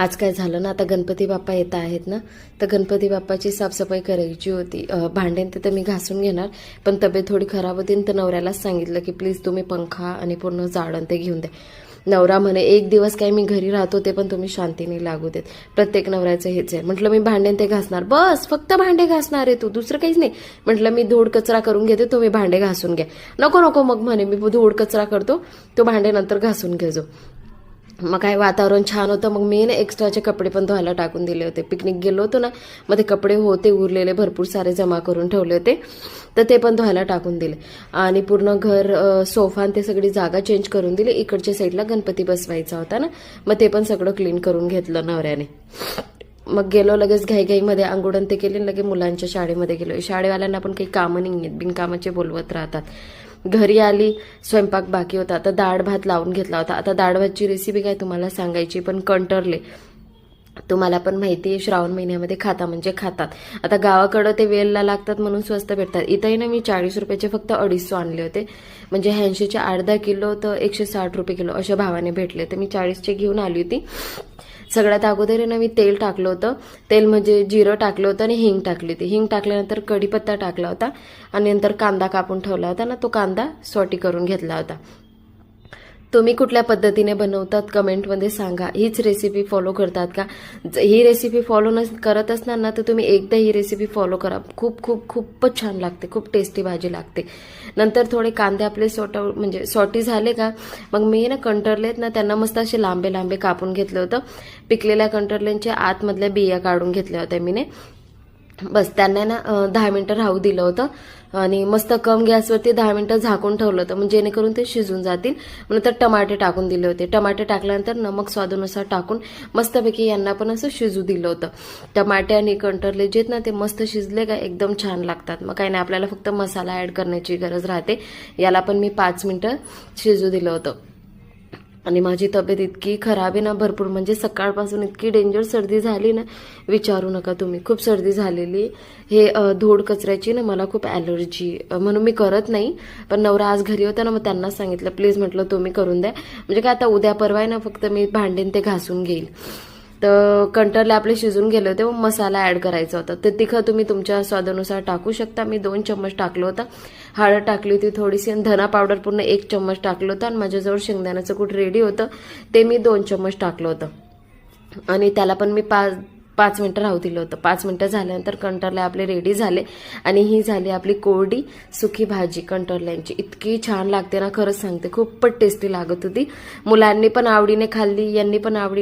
आज काय झालं ना आता गणपती बाप्पा येत आहेत ना तर गणपती बाप्पाची साफसफाई करायची होती. अं, ते तर मी घासून घेणार पण तब्येत थोडी खराब होती तर नवऱ्यालाच सांगितलं की प्लीज तुम्ही पंखा आणि पूर्ण जाळण ते घेऊन द्या. नवरा म्हणे एक दिवस काय मी घरी राहतो ते पण तुम्ही शांतीने लागू देत. प्रत्येक नवऱ्याचं हेच आहे. म्हटलं मी भांडे ते घासणार. बस फक्त भांडे घासणार आहे तू दुसरं काहीच नाही. म्हटलं मी धूळ कचरा करून घेते तुम्ही भांडे घासून घ्या. नको नको मग म्हणे मी धूळ कचरा करतो तो भांडे नंतर घासून घेजो. मग काय वातावरण छान होतं मग मी ना एक्स्ट्राचे कपडे पण धुवायला टाकून दिले होते. पिकनिक गेलो होतो ना मग ते कपडे होते उरलेले भरपूर सारे जमा करून ठेवले होते. तर ते पण धुवायला टाकून दिले. आणि पूर्ण घर अ, सोफा आणि ते सगळी जागा चेंज करून दिली. इकडच्या साईडला गणपती बसवायचा होता ना मग ते पण सगळं क्लीन करून घेतलं नवऱ्याने. मग गेलो लगेच घाईघाईमध्ये अंघोळण ते केले लगे मुलांच्या शाळेमध्ये गेलो. शाळेवाल्यांना पण काही कामं नाही आहेत बिनकामाचे बोलवत राहतात. घरी आली स्वयंपाक बाकी होता. आता डाळ भात लावून घेतला होता. आता डाळ भातची रेसिपी काय तुम्हाला सांगायची पण कंटरले. तुम्हाला पण माहिती आहे श्रावण महिन्यामध्ये खाता म्हणजे खातात. आता गावाकडं ते वेलला लागतात म्हणून स्वस्त भेटतात. इथंही ना मी चाळीस रुपयाचे फक्त अडीचशे आणले होते. म्हणजे ऐंशीचे अर्धा किलो तर एकशे साठ रुपये किलो अशा भावाने भेटले तर मी चाळीसचे घेऊन आली होती. सगळ्यात अगोदर ना मी तेल टाकलं होतं. तेल म्हणजे जिरं टाकलं होतं आणि हिंग टाकली होती. हिंग टाकल्यानंतर कढीपत्ता टाकला होता आणि नंतर कांदा कापून ठेवला होता ना तो कांदा सॉटी करून घेतला होता. तुम्ही कुठल्या पद्धतीने बनवतात कमेंटमध्ये सांगा. हीच रेसिपी फॉलो करतात का? ही रेसिपी फॉलो नस करत असणार ना तर तुम्ही एकदा ही रेसिपी फॉलो करा. खूप खूप खूपच छान लागते. खूप टेस्टी भाजी लागते. नंतर थोडे कांदे आपले सॉट म्हणजे सॉटी झाले का मग मी ना कंटरलेत ना त्यांना मस्त असे लांबे लांबे कापून घेतलं होतं. पिकलेल्या कंटरल्यांच्या आतमधल्या बिया काढून घेतल्या होत्या मीने. बस त्यांना ना दहा मिनटं राहू दिलं होतं. आणि मस्त कम गॅसवरती दहा मिनिटं झाकून ठेवलं होतं. म्हणजे जेणेकरून ते शिजून जातील. नंतर टमाटे टाकून दिले होते. टमाटे टाकल्यानंतर नमक स्वादानुसार टाकून मस्तपैकी यांना पण असं शिजू दिलं होतं. टमाटे आणि कंटरले जे आहेत ना ते मस्त शिजले का एकदम छान लागतात. मग काही नाही आपल्याला फक्त मसाला ॲड करण्याची गरज राहते. याला पण मी पाच मिनिटं शिजू दिलं होतं. आणि माझी तब्येत इतकी खराब आहे ना भरपूर म्हणजे सकाळपासून इतकी डेंजर सर्दी झाली ना विचारू नका तुम्ही. खूप सर्दी झालेली. हे धोड कचऱ्याची ना मला खूप ॲलर्जी म्हणून मी करत नाही. पण नवरा आज घरी होता ना मग त्यांना सांगितलं प्लीज म्हटलं तुम्ही करून द्या. म्हणजे काय आता उद्या परवा आहे ना फक्त मी भांडेन ते घासून घेईल तर कंटरला आपले शिजून गेले होते व मसाला ॲड करायचा होता. तर तिखं तुम्ही तुमच्या स्वादानुसार टाकू शकता. मी दोन चम्मच टाकलं होतं. हळद टाकली होती थोडीशी आणि धना पावडर पूर्ण एक चम्मच टाकलं होतं आणि माझ्याजवळ शेंगदाण्याचं कूट रेडी होतं. ते मी दोन चम्मच टाकलं होतं. आणि त्याला पण मी पाच पाच मिनटं राहू दिलं होतं. पाच मिनटं झाल्यानंतर कंटरला आपले रेडी झाले. आणि ही झाली आपली कोरडी सुकी भाजी कंटरल्यांची इतकी छान लागते ना खरंच सांगते. खूपच टेस्टी लागत होती. मुलांनी पण आवडीने खाल्ली यांनी पण आवडीने